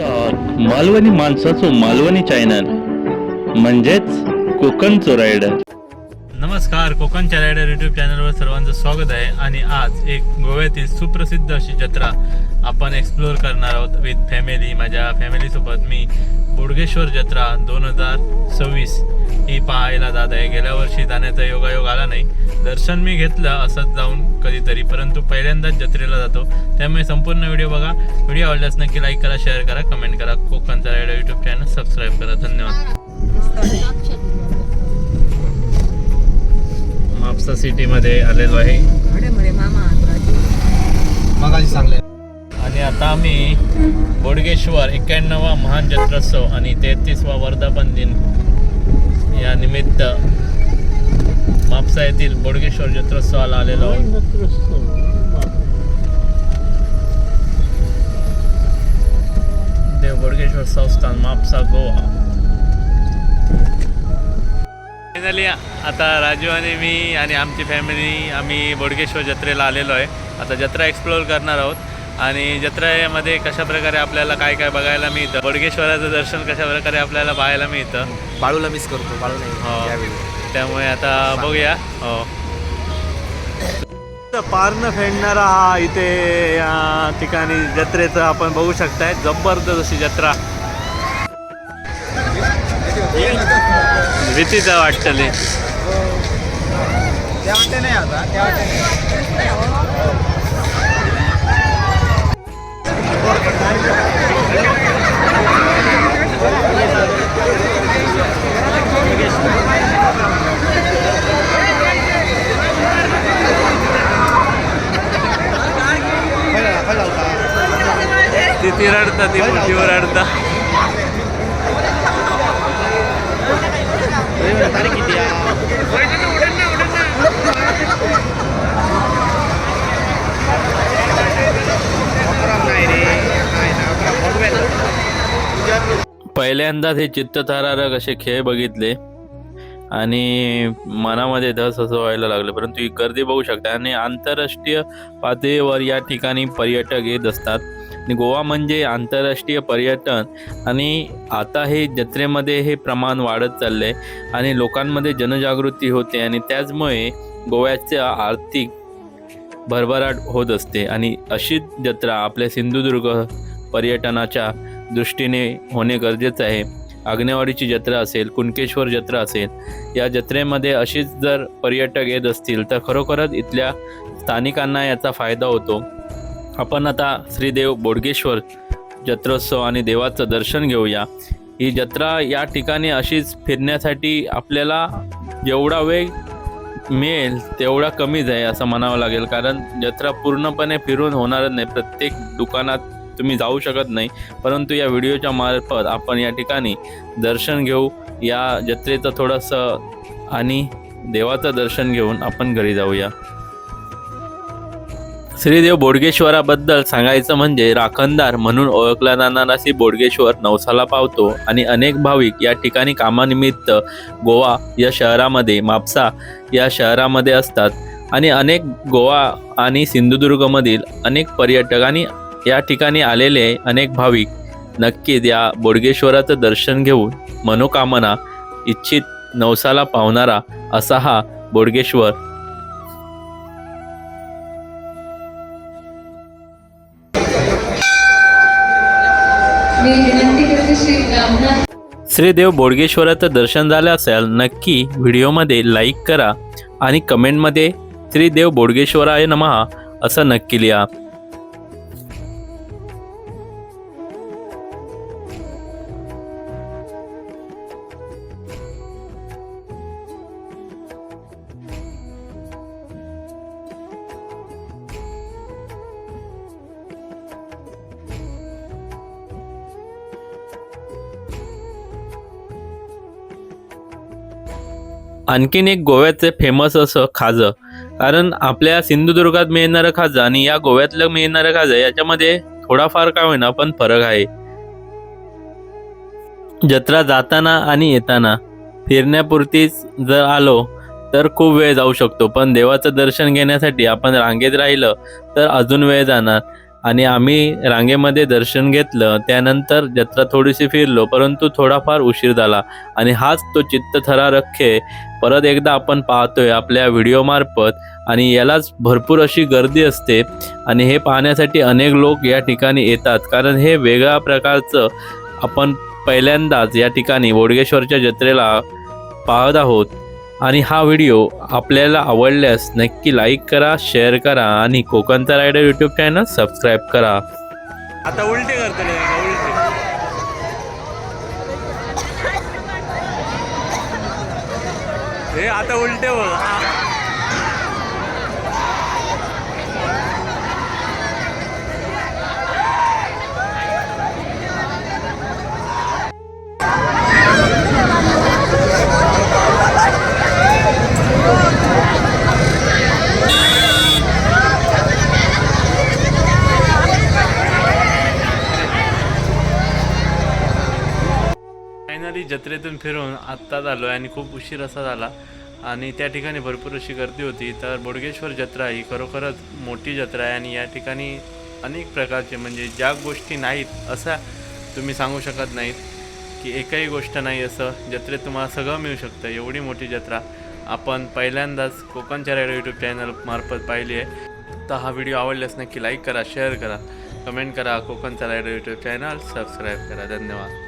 मालवणी माणसाचो मालवणी चॅनल म्हणजेच कोकणचो रायडर नमस्कार कोकणच्या रायडर युट्यूब चॅनलवर सर्वांचं स्वागत आहे. आणि आज एक गोव्यातील सुप्रसिद्ध अशी जत्रा आपण एक्सप्लोअर करणार आहोत विथ फॅमिली माझ्या फॅमिलीसोबत मी बोडगेश्वर जत्रा दोन हजार सव्वीस. ही पाहायला जात आहे. गेल्या वर्षी जाण्याचा योगायोग आला नाही. दर्शन मी घेतलं असंच जाऊन कधीतरी परंतु पहिल्यांदाच जत्रेला जातो. त्यामुळे संपूर्ण व्हिडिओ बघा. व्हिडिओ आवडल्यास नक्की लाईक करा शेअर करा कमेंट करा. कोकणचा रायडर युट्यूब चॅनल सबस्क्राईब करा. धन्यवाद. मापसा सिटीमध्ये आलेलो आहे. मगाशी सांगले. आता आम्ही बोडगेश्वर एक्क्याण्णवा महान जत्रोत्सव आणि तेहतीसवा वर्धापन दिन या निमित्त मापसा येथील बोडगेश्वर जत्रोत्सवाला आलेलो आहोत. देव बोडगेश्वर संस्थान मापसा गोवा. फायनली आता राजू आणि मी आणि आमची फॅमिली आम्ही बोडगेश्वर जत्रेला आलेलो आहे. आता जत्रा एक्सप्लोअर करणार आहोत. आणि जत्रेमध्ये कशा प्रकारे आपल्याला काय काय बघायला मिळतं? बोडगेश्वराचं दर्शन कशा प्रकारे आपल्याला पाहायला मिळतं? बाळूला मिस करतो बाळू हो. नाही यावेळी. त्यामुळे आता बघूया. हो. पारणं फेडणारा हा इथे या ठिकाणी जत्रेचं आपण बघू शकताय. जबरदस्त अशी जत्रा. भीतीचं वाटतले त्या वाटते नाही आता त्या वाटते ती ती रडता ती मोठीवर पहिल्यांदाच हे चित्तथरारक असे खेळ बघितले. आणि मनामध्ये धस असं व्हायला लागलं. परंतु ही गर्दी बघू शकता. आणि आंतरराष्ट्रीय पातळीवर या ठिकाणी पर्यटक येत असतात. आणि गोवा म्हणजे आंतरराष्ट्रीय पर्यटन. आणि आता हे जत्रेमध्ये हे प्रमाण वाढत चाललंय. आणि लोकांमध्ये जनजागृती होते. आणि त्याचमुळे गोव्याच्या आर्थिक भरभराट होत असते. आणि अशीच जत्रा आपल्या सिंधुदुर्ग पर्यटनाच्या दृष्टीने होणे गरजेचं आहे. आग्नेवाडीची जत्रा असेल कुणकेश्वर जत्रा असेल या जत्रेमध्ये अशीच जर पर्यटक येत असतील तर खरोखरच इथल्या स्थानिकांना याचा फायदा होतो. आपण आता श्रीदेव बोडगेश्वर जत्रोत्सव आणि देवाचं दर्शन घेऊया. ही जत्रा या ठिकाणी अशीच फिरण्यासाठी आपल्याला जेवढा वेळ मिळेल तेवढा कमीच आहे असं म्हणावं लागेल. कारण जत्रा पूर्णपणे फिरून होणारच नाही. प्रत्येक दुकानात तुम्ही जाऊ शकत नाही. परंतु या व्हिडिओच्या मार्फत आपण या ठिकाणी दर्शन घेऊ. या जत्रेचं थोडंसं आणि देवाचं दर्शन घेऊन आपण घरी जाऊया. श्रीदेव बोडगेश्वराबद्दल सांगायचं म्हणजे राखणदार म्हणून ओळखला जाणारा श्री बोडगेश्वर नवसाला पावतो आणि अनेक भाविक या ठिकाणी कामानिमित्त गोवा या शहरामध्ये मापसा या शहरामध्ये असतात. आणि अनेक गोवा आणि सिंधुदुर्गमधील अनेक पर्यटक आणि या ठिकाणी आलेले अनेक भाविक नक्कीच या बोडगेश्वराचं दर्शन घेऊन मनोकामना इच्छित नवसाला पावणारा असा हा बोडगेश्वर. श्रीदेव बोडगेश्वराचं दर्शन झालं असेल नक्की व्हिडिओमध्ये लाईक करा आणि कमेंटमध्ये श्रीदेव बोडगेश्वराय नमहा असं नक्की लिहा. आणखीन एक गोव्याचे फेमस असं खाजं. कारण आपल्या सिंधुदुर्गात मिळणारं खाजं आणि या गोव्यातलं मिळणारं खाजं याच्यामध्ये थोडाफार काय होईना पण फरक आहे. जत्रा जाताना आणि येताना फिरण्यापुरतीच जर आलो तर खूप वेळ जाऊ शकतो. पण देवाचं दर्शन घेण्यासाठी आपण रांगेत राहिलं तर अजून वेळ जाणार. आणि आम्ही रांगेमध्ये दर्शन घेतलं त्यानंतर जत्रा थोडीशी फिरलो परंतु थोडाफार उशीर झाला. आणि हाच तो चित्त थरारखे परत एकदा आपण पाहतोय आपल्या व्हिडिओमार्फत आणि यालाच भरपूर अशी गर्दी असते आणि हे पाहण्यासाठी अनेक लोक या ठिकाणी येतात. कारण हे वेगळ्या प्रकारचं आपण पहिल्यांदाच या ठिकाणी बोडगेश्वरच्या जत्रेला पाहत आहोत. आणि हा व्हिडिओ आपल्याला आवडल्यास नक्की लाईक करा शेअर करा आणि कोकणचा रायडर यूट्यूब चॅनल सबस्क्राईब करा. आता उलटे करतो हे आता उलटे बघ. तिथून फिरून आत्ताच आलो आणि खूप उशीर असा झाला. आणि त्या ठिकाणी भरपूर अशी गर्दी होती. तर बोडगेश्वर जत्रा ही खरोखरच मोठी जत्रा आहे आणि या ठिकाणी अनेक प्रकारचे म्हणजे ज्या गोष्टी नाहीत असा तुम्ही सांगू शकत नाहीत की एकही गोष्ट नाही असं. जत्रेत तुम्हाला सगळं मिळू शकतं. एवढी मोठी जत्रा आपण पहिल्यांदाच कोकणच्या रेडिओ यूट्यूब चॅनल मार्फत पाहिली आहे. तर हा व्हिडिओ आवडल्यास नक्की लाईक करा शेअर करा कमेंट करा कोकणचा रायडर यूट्यूब चॅनल सबस्क्राईब करा. धन्यवाद.